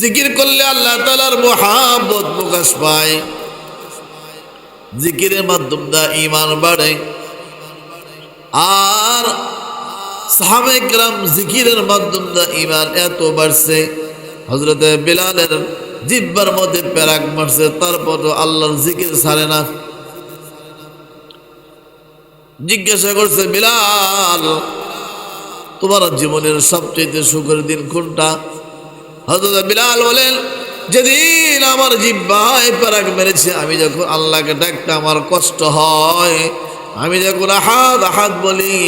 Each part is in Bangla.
জিকির করলে আল্লাহ তালার মহাব্বত প্রকাশ পায়। জিকিরের মাধ্যম দা ইমান বাড়ে। আর সাহাবেকরাম জিকিরের মাধ্যম দা ইমান এত বাড়ছে। হজরতে বিলালের জিব্বার মধ্যে প্যারাক মারছে তারপরও আল্লাহর জিকির ছাড়ে না। জিজ্ঞাসা করছে, বিলাল, তোমার জীবনের সবচেয়ে সুখের দিন কোনটা? হজরত বিলাল বলেন, যেদিন আমার জিব্বায় প্যারাক মেরেছে, আমি যখন আল্লাহকে ডাকতে আমার কষ্ট হয়, আমি যখন আহাত আহাত বলি,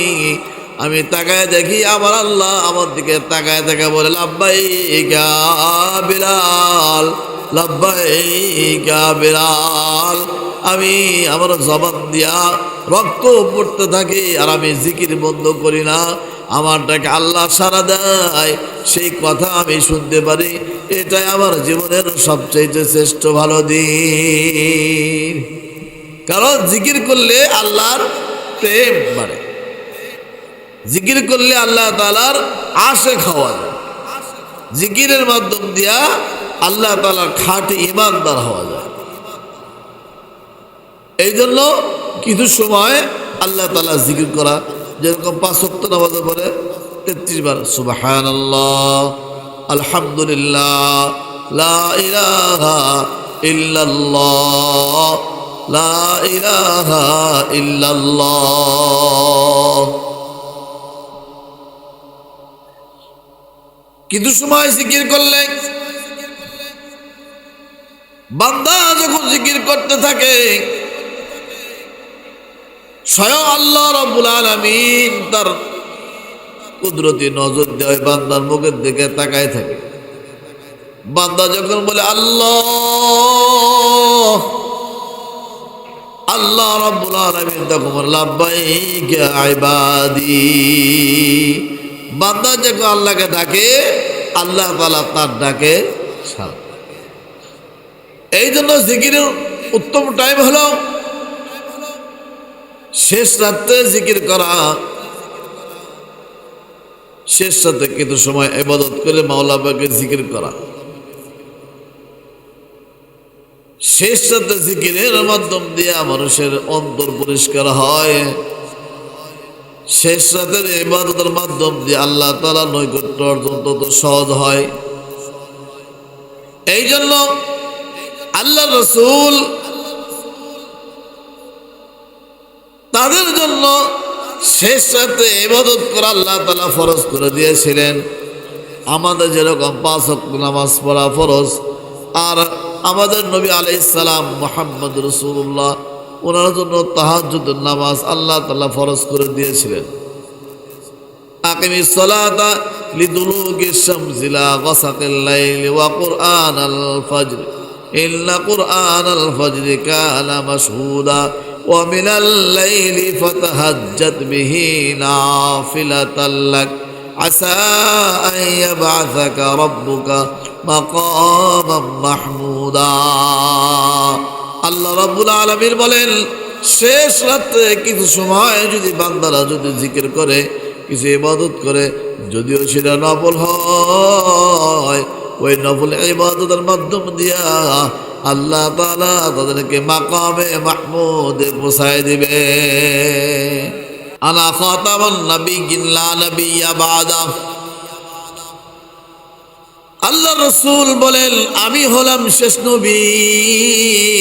আমি তাকায় দেখি আমার আল্লাহ আমার দিকে তাকায় তাকায় বলে লাব্বাই গা বিলাল লাব্বাই গা বিলাল, আমি আমার জবাব দিয়া রক্ত পড়তে থাকি আর আমি জিকির বন্ধ করি না। আমারটাকে আল্লাহ সারা দেয়। সেই কথা আমি শুনতে পারি। এটাই আমার জীবনের সবচেয়ে শ্রেষ্ঠ ভালো দিন। কারণ জিকির করলে আল্লাহর প্রেম বাড়ে। জিকির করলে আল্লাহ তালার আশে খাওয়া যায়। জিকিরের মাধ্যম দিয়া আল্লাহ তালার খাটে ইমানদার হওয়া যায়। এই জন্য কিছু সময় আল্লাহ তালা জিকির করা যেরকম পাঁচ সপ্ত নামাজের পরে তেত্রিশ বার সুবাহান আলহামদুলিল্লাহ, লা ইল্লাল্লাহ লা ইল্লাল্লাহ। সময় জিকির করলে বান্দা যখন জিকির করতে থাকে স্বয়ং আল্লাহ রব্বুল আলমিন তার কুদরতি নজর দেয় বান্দার মুখের দিকে তাকায় থাকে। বান্দা যখন বলে, আল্লাহ! আল্লাহ রব্বুল আলমিন তখন লাভবাইক বান্দা যখন আল্লাহকে ডাকে, আল্লাহ তালা তার ডাকে এই জন্য জিকিরের উত্তম টাইম হলো শেষ রাত্রে জিকির করা। শেষ রাতে কিন্তু সময় এবাদত করে মাওলাবাকে জিকির করা। শেষ রাতে জিকিরের মাধ্যম দিয়ে মানুষের অন্তর পরিষ্কার হয়। শেষ রাতের এবাদতের মাধ্যম দিয়ে আল্লাহ তালা নৈকট্য অর্জন তত সহজ হয়। এই জন্য আল্লাহ রসুল তাদের জন্য শেষ রাতে ইবাদত করা আল্লাহ তালা ফরজ করে দিয়েছিলেন। আমাদের যেরকম পাঁচ নামাজ পড়া ফরজ, আর আমাদের নবী আলাইসালাম মোহাম্মদ রসুল্লাহ ওনার জন্য তাহাজুদের নামাজ আল্লাহ তালা ফরজ করে দিয়েছিলেন। আকিমি সলাতা ومن الليل فتهجد به نافلة لك عسى أن يبعثك ربك مقاما محمودا আল্লাহ রাব্বুল আলামিন বলেন শেষ রাত্রে কিছু সময় যদি বান্দারা যদি জিকির করে কিছু ইবাদত করে যদিও সেটা নফল হয় ওই নফল ইবাদতের মাধ্যম দিয়া আল্লাহ তালা তাদেরকে মাকামে মাহমুদে পৌঁছায় দিবে। আনা খাতামান নাবিয়্যিন লা নাবিয়্যা বাদা। আল্লাহ রসুল বলেন, আমি হলাম শেষ নবী।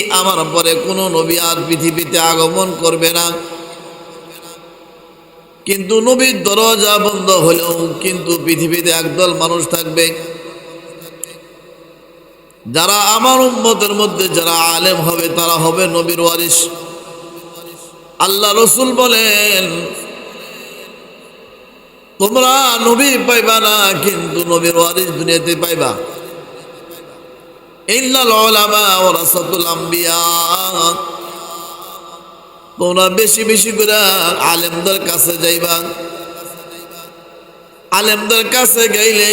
আমার পরে কোনো নবী আর পৃথিবীতে আগমন করবে না। কিন্তু নবীর দরজা বন্ধ হলেও কিন্তু পৃথিবীতে একদল মানুষ থাকবে। যারা আমার উম্মতের মধ্যে যারা আলেম হবে, তারা হবে নবীর ওয়ারিস আল্লাহ রসুল বলেন, তোমরা নবী পাইবা না, কিন্তু নবীর ওয়ারিস দুনিয়াতে পাইবা। তোমরা বেশি বেশি করে আলেমদের কাছে যাইবা। আলেমদের কাছে গাইলে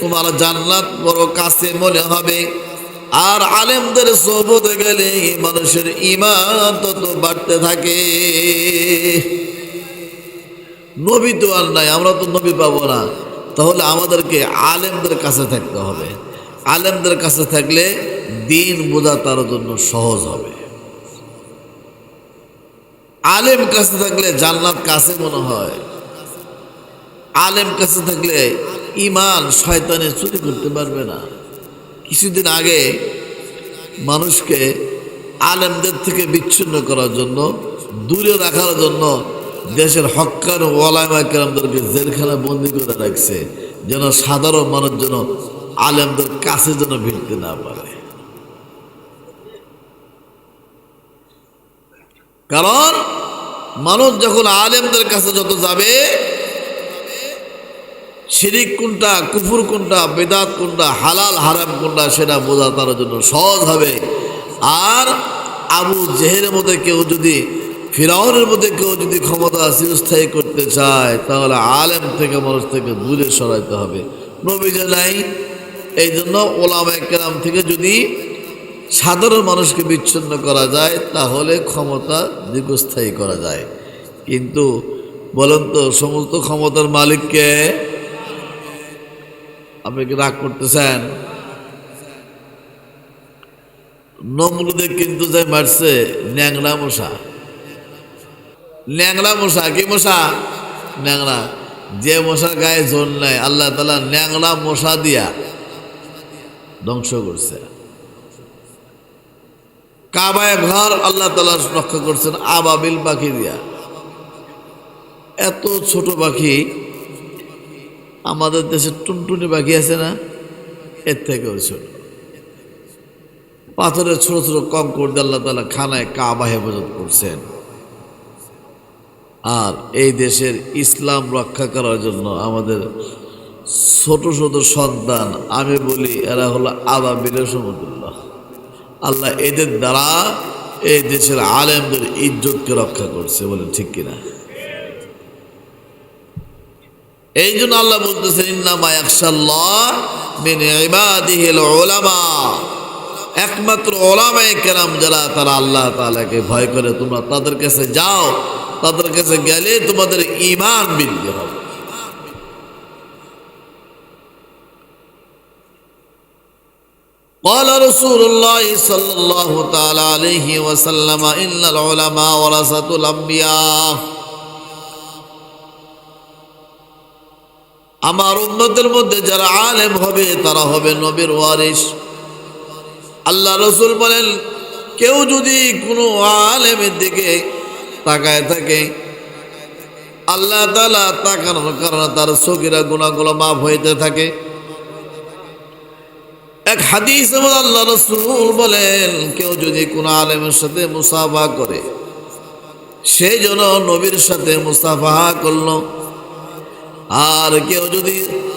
তোমার জান্নাত বড় কাছে মনে হবে। আর আলেমদের সোবতে গেলে মানুষের ইমান তত বাড়তে থাকে। নবী তো আর নাই, আমরা তো নবী পাবো না। তাহলে আমাদেরকে আলেমদের কাছে থাকতে হবে। আলেমদের কাছে থাকলে দিন বোঝা তার জন্য সহজ হবে। আলেম কাছে থাকলে জান্নাত কাছে মনে হয়। আলেম কাছে থাকলে ইমান শয়তানে চুরি করতে পারবে না। কিছুদিন আগে মানুষকে আলেমদের থেকে বিচ্ছিন্ন করার জন্য, দূরে রাখার জন্য দেশের হক্কার ওয়ালামা কেরামদেরকে জেলখানা বন্দি করে রাখছে, যেন সাধারণ মানুষ যেন আলেমদের কাছে যেন ভিড়তে না পারে। কারণ মানুষ যখন আলেমদের কাছে যত যাবে শিরিক কোনটা, কুফুর কোনটা, বেদাত কোনটা, হালাল, হারাম কোনটা সেটা বোঝা তার জন্য সহজ হবে। আর আবু জেহের মধ্যে কেউ যদি, ফিরাউনের মধ্যে কেউ যদি ক্ষমতা চিরস্থায়ী করতে চায়, তাহলে আলেম থেকে, মানুষ থেকে দূরে সরাইতে হবে। নবীজে নাই। এই জন্য ওলামা কেরাম থেকে যদি সাধারণ মানুষকে বিচ্ছিন্ন করা যায়, তাহলে ক্ষমতা দীর্ঘস্থায়ী করা যায়। কিন্তু বলেন তো, সমস্ত ক্ষমতার মালিককে আপনি কি রাগ করতেছেন? নমরুদে কিন্তু যে মারছে, ন্যাংরা মশা। ন্যাংরা মশা, কি মশা? ন্যাংরা। যে মশার গায়ে জোর নাই, আল্লাহ তালা ন্যাংরা মশা দিয়া ধ্বংস করছে। কাবায় ঘর আল্লাহ তালা রক্ষা করছেন আবাবিল পাখি দিয়া। এত ছোট পাখি আমাদের দেশে টুনটুনি পাখি আছে না? এর থেকেও ছোট পাথরের ছোট ছোট কম করে আল্লাহ তালা খানায় কাবা হেফাজত করছেন। আর এই দেশের ইসলাম রক্ষা করার জন্য আমাদের ছোট ছোট সন্তান, আমি বলি, এরা হলো আবাবিলের সমতুল্লাহ। আল্লাহ এদের দ্বারা এই দেশের আলেমদের ইজ্জতকে রক্ষা করছে বলে ঠিক কিনা? এই জন্য আল্লাহ বলতেছেন ইন্নামা একশাল্লাহ মিন ইবাদিহিল উলামা একমাত্র ওলামায়ে কেরাম যারা তারা আল্লাহ তাআলাকে ভয় করে তোমরা তাদের কাছে যাও তাদের কাছে গেলে তোমাদের ঈমান বৃদ্ধি হবে قال رسول الله صلى الله تعالى عليه وسلم إن العلماء ورثة الأنبياء আমার উন্নতের মধ্যে যারা আলেম হবে, তারা হবে নবীর ওয়ারিস আল্লাহ রসুল বলেন, কেউ যদি কোনো আলেমের দিকে তাকায় থাকে, আল্লাহ তালা তাকানোর কারণে তার সকিরা গুণাগুলো মাফ হইতে থাকে। এক হাদিস আল্লাহ রসুল বলেন, কেউ যদি কোনো আলেমের সাথে মুসাফা করে, সে জন্য নবীর সাথে মুসাফা করল। আর কেউ যদি,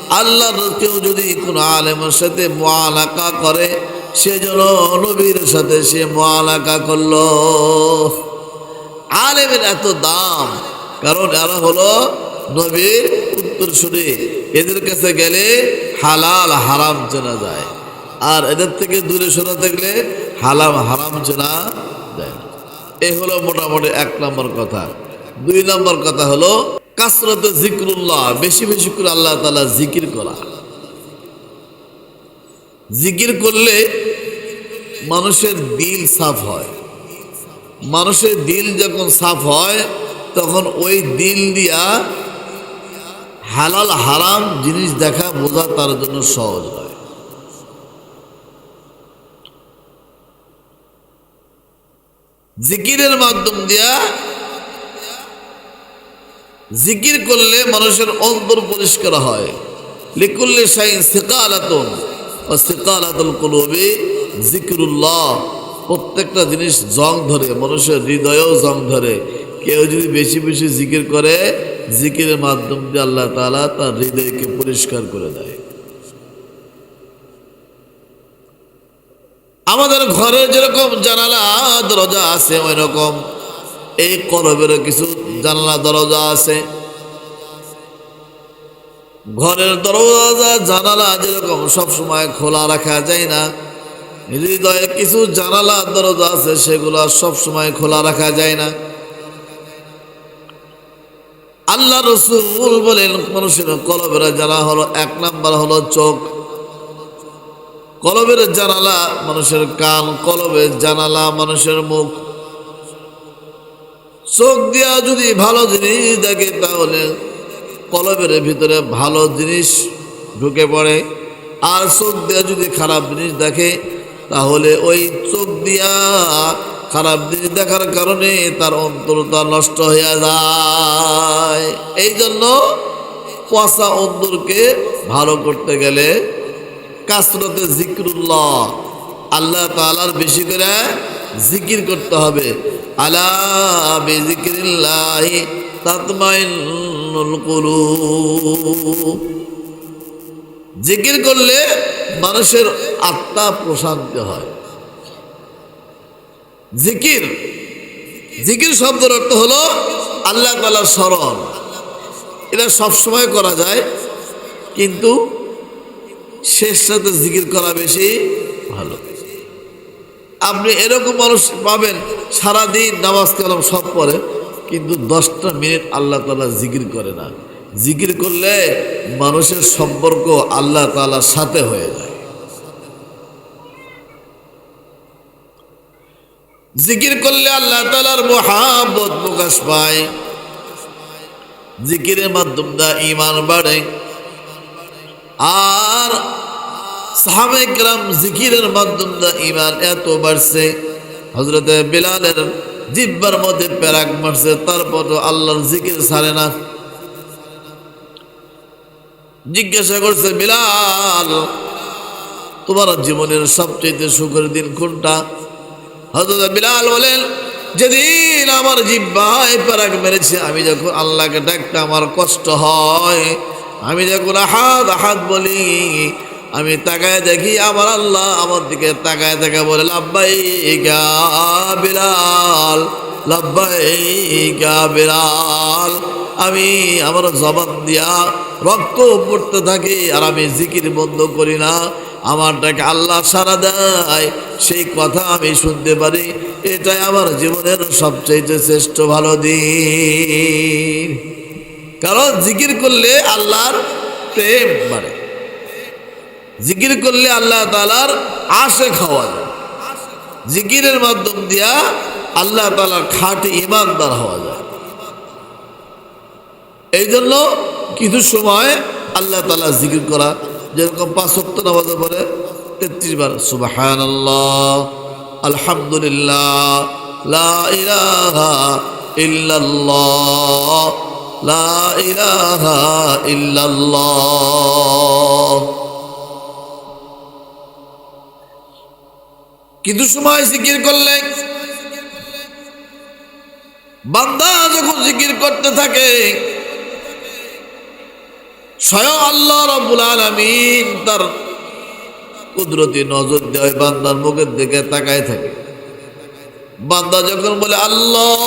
আল্লাহর কেউ যদি কোনো আলেমের সাথে মোয়ালাকা করে সে যেন নবীর সাথে সে মোয়ালাকা করল। আলেমের এত দাম, কারণ এরা হলো নবীর উত্তর শুনে এদের কাছে গেলে হালাল হারাম চেনা যায়। আর এদের থেকে দূরে সরে থাকলে হালাম হারাম চেনা যায়। এই হলো মোটামুটি এক নম্বর কথা। দুই নম্বর কথা হলো কাসরত জিক্রুল্লাহ, বেশি বেশি করে আল্লাহ তালা জিকির করা। জিকির করলে মানুষের দিল সাফ হয়। মানুষের দিল যখন সাফ হয়, তখন ওই দিল দিয়া হালাল, হারাম জিনিস দেখা, বোঝা তার জন্য সহজ হয়। জিকিরের মাধ্যম দিয়া জিকির করলে মানুষের অন্তর পরিষ্কার হয়। লিকুল্লি শাইন সিকালাতুন ও সিকালাতুল কুলুবি, জিকিরুল্লাহ। প্রত্যেকটা জিনিস জং ধরে, মানুষের হৃদয়েও জং ধরে। কেউ যদি বেশি বেশি জিকির করে, জিকিরের মাধ্যম দিয়ে আল্লাহ তালা তার হৃদয়কে পরিষ্কার করে দেয়। আমাদের ঘরে যেরকম জানালা, দরজা আছে ওই রকম এই করবেরও কিছু জানলা দরজা আছে। ঘরের দরজা, জানালা যেরকম সব সময় খোলা রাখা যায় না, হৃদয়ে কিছু জানালা, দরজা আছে, সেগুলো সব সময় খোলা রাখা যায় না। আল্লাহ রসুল বলেন, মানুষের কলবের যারা হলো এক নাম্বার হলো চোখ। কলবের জানালা মানুষের কান, কলবের জানালা মানুষের মুখ। চোখ দিয়া যদি ভালো জিনিস দেখে, তাহলে কলবের ভিতরে ভালো জিনিস ঢুকে পড়ে। আর চোখ দিয়া যদি খারাপ জিনিস দেখে, তাহলে ওই চোখ দিয়া খারাপ জিনিস দেখার কারণে তার অন্তরতা নষ্ট হয়ে যায়। এই জন্য পচা অন্তরকে ভালো করতে গেলে কাসরতে জিক্রুল্লাহ, আল্লাহ তালার বেশি করে জিকির করতে হবে। আলা জিকির করলে মানুষের আত্মা প্রশান্ত হয়। জিকির জিকির শব্দের অর্থ হলো আল্লাহ তালার স্মরণ। এটা সবসময় করা যায়, কিন্তু শেষ সাথে জিকির করা বেশি ভালো। আপনি এরকম মানুষ পাবেন, সারাদিন নামাজ কালাম সব পরে কিন্তু দশটা মিনিট আল্লাহ তালা জিকির করে না। জিকির করলে মানুষের সম্পর্ক আল্লাহ তালার সাথে হয়ে যায়। জিকির করলে আল্লাহ তালার মহাবত প্রকাশ পায়। জিকিরের মাধ্যম দা ইমান বাড়ে। আর সাহাবেকরাম জিকিরের মাধ্যম ইমান এত বাড়ছে হজরতে বিলালের জিব্বার মধ্যে প্যারাক মারছে তারপর আল্লাহর জিকির ছাড়ে না। জিজ্ঞাসা করছে, বিলাল, তোমার জীবনের সবচেয়ে সুখের দিন কোনটা? হজরত বিলাল বলেন, যেদিন আমার জিব্বায় প্যারাক মেরেছে, আমি যখন আল্লাহকে ডাকতে আমার কষ্ট হয়, আমি যখন হাত হাত বলি আমি তাকায় দেখি আমার আল্লাহ আমার দিকে তাকায় দেখা বলে লাব্বাই গা বিলাল লাব্বাই গা বিলাল। আমি আমার জবান দিয়া রক্ত পড়তে থাকি আর আমি জিকির বন্ধ করি না। আমারটাকে আল্লাহ সারা দেয়, সেই কথা আমি শুনতে পারি। এটাই আমার জীবনের সবচেয়ে শ্রেষ্ঠ ভালো দিন। কারণ জিকির করলে আল্লাহর প্রেম বাড়ে। জিকির করলে আল্লাহ তালার আশে খাওয়া যায়। জিকিরের মাধ্যম দিয়া আল্লাহ তালার খাটে ইমানদার হওয়া যায়। এই জন্য কিছু সময় আল্লাহ তালা জিকির করা, যেরকম পাঁচ সপ্তাহ নামাজে পরে তেত্রিশ বার সুবাহান আলহামদুলিল্লাহ লা ইলাহা ইল্লাল্লাহ। কিন্তু সময় জিকির করলে বান্দা যখন জিকির করতে থাকে, স্বয়ং আল্লাহ রব্বুল আলমিন তার কুদরতি নজর দেয় বান্দার মুখের দিকে তাকায় থাকে। বান্দা যখন বলে, আল্লাহ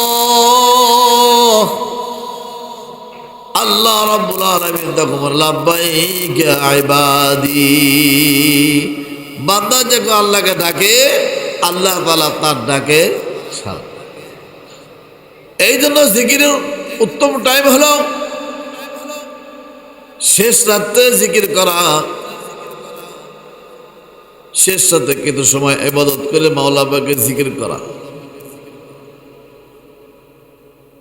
আল্লাহ রব্বুল আলমিন তখন লাভবাইক আইবাদি বান্দা যখন আল্লাহকে ডাকে, আল্লাহ তালা তার ডাকে এই জন্য জিকিরের উত্তম টাইম হলো শেষ রাত্রে জিকির করা। শেষ রাতে কিন্তু সময় এবাদত করে মাওলাবাকে জিকির করা।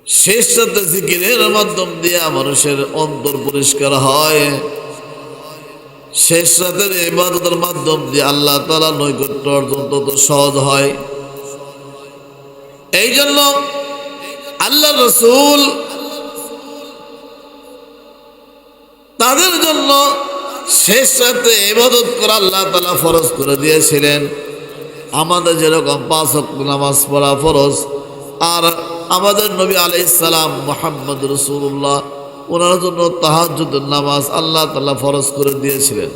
শেষ রাতে জিকিরের মাধ্যম দিয়ে মানুষের অন্তর পরিষ্কার হয়। শেষ রাতের ইবাদতের মাধ্যম দিয়ে আল্লাহ তালা নৈকট্য অর্জন তত সহজ হয়। এই জন্য আল্লাহ রসুল তাদের জন্য শেষ রাতে ইবাদত করা আল্লাহ তালা ফরজ করে দিয়েছিলেন। আমাদের যেরকম পাঁচ নামাজ পড়া ফরজ, আর আমাদের নবী আলাইসালাম মোহাম্মদ রসুল্লাহ ওনার জন্য তাহাজুদ্দুর নামাজ আল্লাহ তালা ফরজ করে দিয়েছিলেন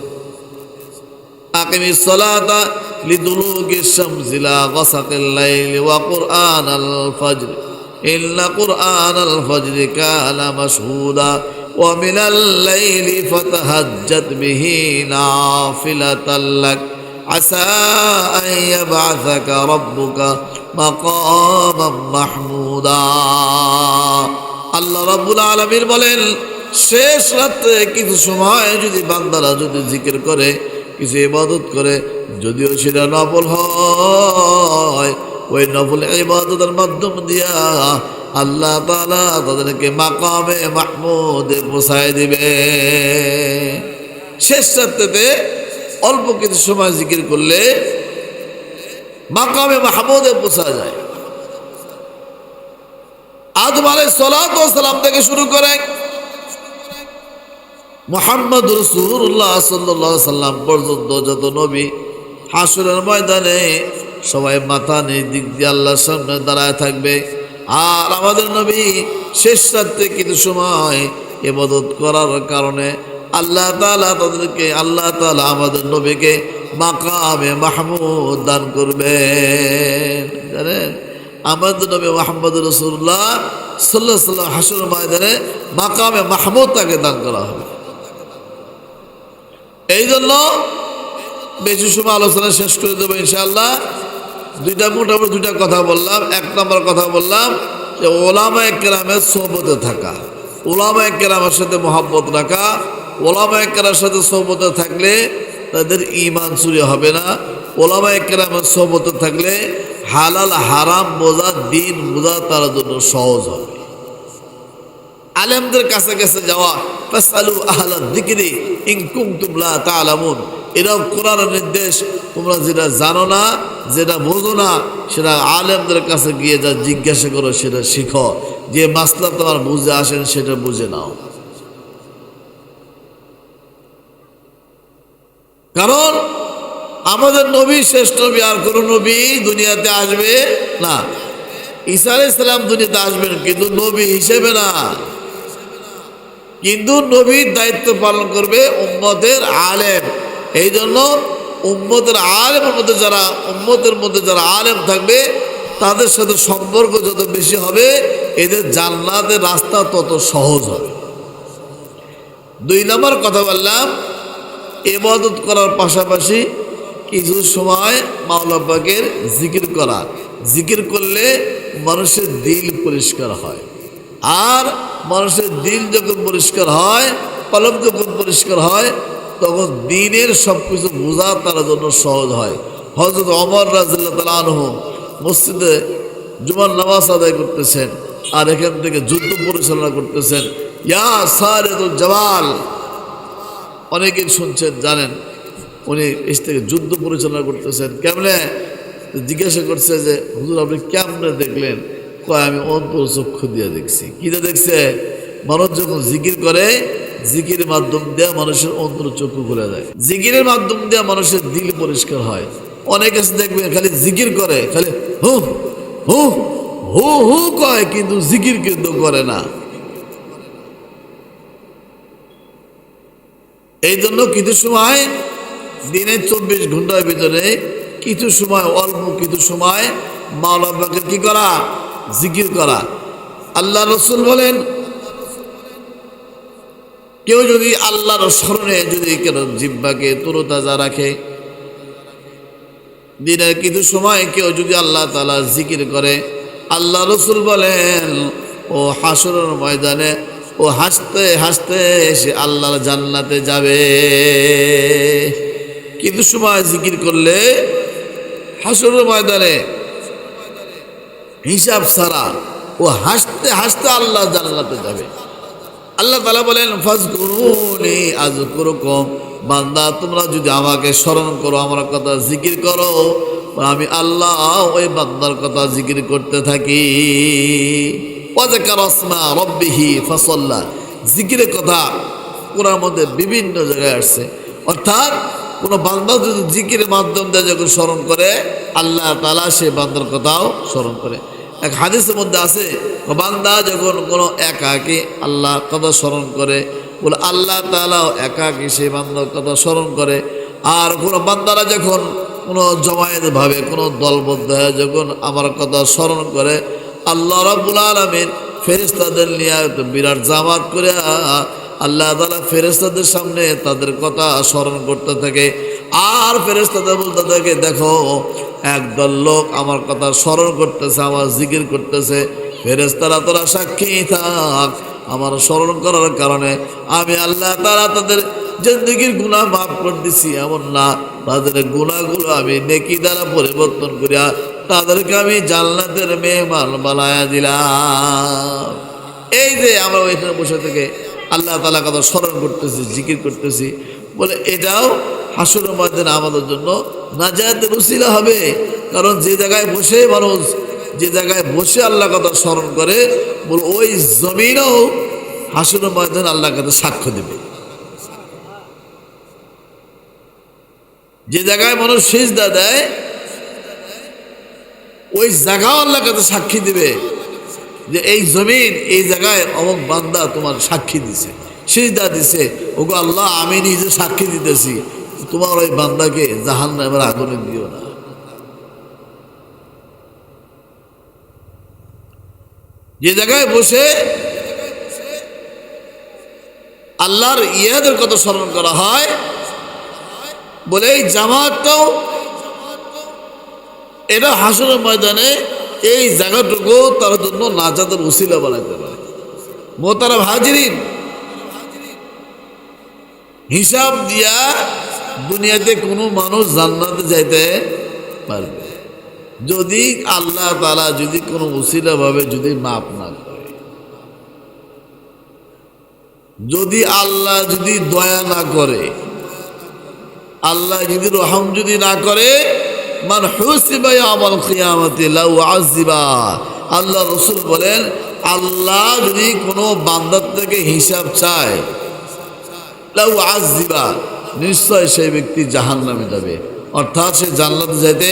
আকিমি সলাতা লিদুলুকি শামসিলা গাসাকিল লাইলি ওয়া কুরআনাল ফজর ইন্না কুরআনাল ফজর কানা মাশহুদা ومن الليل فتهجد به نافلة لك عسى أن يبعثك ربك مقاما محمودا আল্লাহ রাব্বুল আলামিন বলেন, শেষ রাত্রে কিছু সময় যদি বান্দারা যদি জিকির করে, কিছু ইবাদত করে, যদিও সেটা নফল হয়, ওই নফল ইবাদতের মাধ্যম দিয়া আল্লাহ তালা তাদেরকে মাকামে মাহমুদে পোষায় দিবে। শেষ রাত্রেতে অল্প কিছু সময় জিকির করলে মাকামে মাহমুদে পোষা যায়। আদম আলাই সালাম থেকে শুরু করে মোহাম্মদ রসুল্লাহ সাল্লাহ সাল্লাম পর্যন্ত যত নবী হাসুরের ময়দানে সবাই মাথা নিজ দিক দিয়ে আল্লাহর সামনে দাঁড়ায় থাকবে। আর আমাদের নবী শেষ রাত্রে কিছু সময় এবাদত করার কারণে আল্লাহ তালা তাদেরকে, আল্লাহ তালা আমাদের নবীকে মাকামে মাহমুদ দান করবে জানেন? আমাদের নবী মাহমুদ রসুল্লাহ সাল্লাহ সাল্লাম হাসুর ময়দানে মাকামে মাহমুদ তাকে দান করা হবে। এই জন্য বেশি সময় আলোচনা শেষ করে দেবো ইনশাআল্লাহ। দুইটা মোটামুটি দুইটা কথা বললাম, এক নম্বর কথা বললাম যে ওলামা কেরামের সোহবতে থাকা ওলামা কেরামের সাথে মহাব্বত রাখা ওলামা কেরামের সাথে সোহবতে থাকলে তাদের ইমান চুরি হবে না। ওলামা কেরামের সোহবতে থাকলে হালাল, হারাম বোঝা, দিন বোঝা তার জন্য সহজ হবে। আলেমদের কাছে কাছে যাওয়া, ফাসালু আহলা যিকরি, ইন কুনতুম লা তা'লামুন। এরাও কোরআনের নির্দেশ, তোমরা যেটা জানো না, যেটা বোঝো না, সেটা আলেমদের কাছে গিয়ে যা জিজ্ঞাসা করো, সেটা শিখো। যে মাসলা তোমার বুঝে আসেন, সেটা বুঝে নাও। কারণ আমাদের নবী, শ্রেষ্ঠ নবী, আর কোনো নবী দুনিয়াতে আসবে না। ঈসা আলাইহিস সালাম দুনিয়াতে আসবেন, কিন্তু নবী হিসেবে না। কিন্তু নবীর দায়িত্ব পালন করবে উম্মতের আলেম। এই জন্য উম্মতের আলেমের মধ্যে যারা, উম্মতের মধ্যে যারা আলেম থাকবে, তাদের সাথে সম্পর্ক যত বেশি হবে, এদের জান্নাতের রাস্তা তত সহজ হবে। দুই নম্বর কথা বললাম এবাদত করার পাশাপাশি কিছু সময় মাওলাব্বাকের জিকির করা। জিকির করলে মানুষের দিল পরিষ্কার হয়। আর মানুষের দিল যখন পরিষ্কার হয়, কলম যখন পরিষ্কার হয়, তখন দিনের সব কিছু বোঝা তার জন্য সহজ হয়। হজরত অমর রাজিল্লা তালা আনহ মসজিদে জুমার নামাজ আদায় করতেছেন আর এখান থেকে যুদ্ধ পরিচালনা করতেছেন। ইয়া সারেদুল জওয়াল অনেকেই শুনছেন, জানেন, উনি এস থেকে যুদ্ধ পরিচালনা করতেছেন। কেমনে? জিজ্ঞাসা করছে যে, হুজুর, আপনি কেমনে দেখলেন? কয়, আমি অন্তর চক্ষু দিয়ে দেখছি। কিটা দেখছে? মানুষ যখন জিকির করে জিকিরের মাধ্যম দিয়ে মানুষের অন্তর চক্ষু খুলে যায় জিকিরের মাধ্যম দিয়ে মানুষের দিল পরিষ্কার হয়। অনেকে দেখবেন, খালি জিকির করে, খালি হু হু হু হু কয়, কিন্তু জিকির কিন্তু করে না। এই জন্য কিছু সময় দিনের চব্বিশ ঘণ্টার ভিতরে কিছু সময়, অল্প কিছু সময় মাওলাকে কি করা? জিকির করা। আল্লাহ রসুল বলেন, কেউ যদি আল্লাহর স্মরণে যদি কেন জিব্বাকে তরতাজা রাখে, দিনের কিছু সময় কেউ যদি আল্লাহ তালা জিকির করে, আল্লাহ রসুল বলেন, ও হাসরের ময়দানে ও হাসতে হাসতে সে আল্লাহর জান্নাতে যাবে। কিন্তু সময় জিকির করলে হাসরের ময়দানে হিসাব ছাড়া ও হাসতে হাসতে আল্লাহ জান্নাতে যাবে। আল্লাহ তালা বলেন, ফাজকুরুনি আজ করকম বান্দা, তোমরা যদি আমাকে স্মরণ করো, আমার কথা জিকির করো আমি আল্লাহ ওই বান্দার কথা জিকির করতে থাকি। রব্বিহি ফসল্লা। জিকিরের কথা ওনার মধ্যে বিভিন্ন জায়গায় আসছে। অর্থাৎ কোনো বান্দা যদি জিকিরের মাধ্যম দিয়ে যখন স্মরণ করে, আল্লাহ তালা সে বান্দার কথাও স্মরণ করে। এক হাদিসের মধ্যে আছে, বান্দা যখন কোনো একাকে আল্লাহ কথা স্মরণ করে, বলে আল্লাহ তালাও একাকে সেই বান্দার কথা স্মরণ করে। আর কোনো বান্দারা যখন কোনো জমায়েতভাবে কোনো দলবদ্ধ যখন আমার কথা স্মরণ করে আল্লাহ রাবুল আলমিন ফেরিস্তাদের নিয়ে বিরাট জামাত করে আল্লাহ তালা ফেরেস্তাদের সামনে তাদের কথা স্মরণ করতে থাকে। আর ফেরেস্তাদের বলতে থাকে, দেখো, একদল লোক আমার কথা স্মরণ করতেছে, আমার জিকির করতেছে। ফেরেস্তারা তোরা সাক্ষী থাক আমার স্মরণ করার কারণে। আমি আল্লাহ তারা তাদের জিন্দগির গুণা মাফ করে দিছি, এমন না। তাদের গুণাগুলো আমি নেকি দ্বারা পরিবর্তন করিয়া তাদেরকে আমি জান্নাতের মেহমান বানায়া দিলাম। এই যে আমরা ওইখানে বসে থেকে আল্লাহ তালা কথা স্মরণ করতেছি, জিকির করতেছি, বলে এটাও হাসুর ময়দানে আমাদের জন্য নাজায়াতের উসিলা হবে। কারণ যে জায়গায় বসে মানুষ, যে জায়গায় বসে আল্লাহ কথা স্মরণ করে, বল ওই জমিনও হাসুর ময়দানে আল্লাহ কথা সাক্ষ্য দেবে। যে জায়গায় মানুষ সেজদা দেয় ওই জায়গাও আল্লাহ কাছে সাক্ষী দিবে যে এই জমিন, এই জায়গায় অমুক বান্দা তোমার সাক্ষী দিছে, সিজদা দিছে। ওগো আল্লাহ, আমি নিজে সাক্ষী দিতেছি। তোমার ওই বান্দাকে জাহান নামের আগুনে দিও না। যে জায়গায় বসে আল্লাহর ইয়াদের কথা স্মরণ করা হয়, বলে এই জামাতটাও এটা হাসনের ময়দানে এই জায়গাটুকু তার জন্য নাজাদের উসিলা বানাইতে পারে। মোতারা হাজিরিন, হিসাব দিয়া দুনিয়াতে কোনো মানুষ জান্নাতে যাইতে পারবে। যদি আল্লাহ তালা যদি কোনো উসিলা ভাবে যদি মাপ না করে। যদি আল্লাহ যদি দয়া না করে, আল্লাহ যদি রহম যদি না করে মান হুসিবাই আমল খিয়ামতে লাউ আজিবা আল্লাহ রসুল বলেন, আল্লাহ যদি কোনো বান্দার থেকে হিসাব চায়, লাউ আজিবা নিশ্চয় সেই ব্যক্তি জাহান নামে যাবে। অর্থাৎ সে জান্নাতে যেতে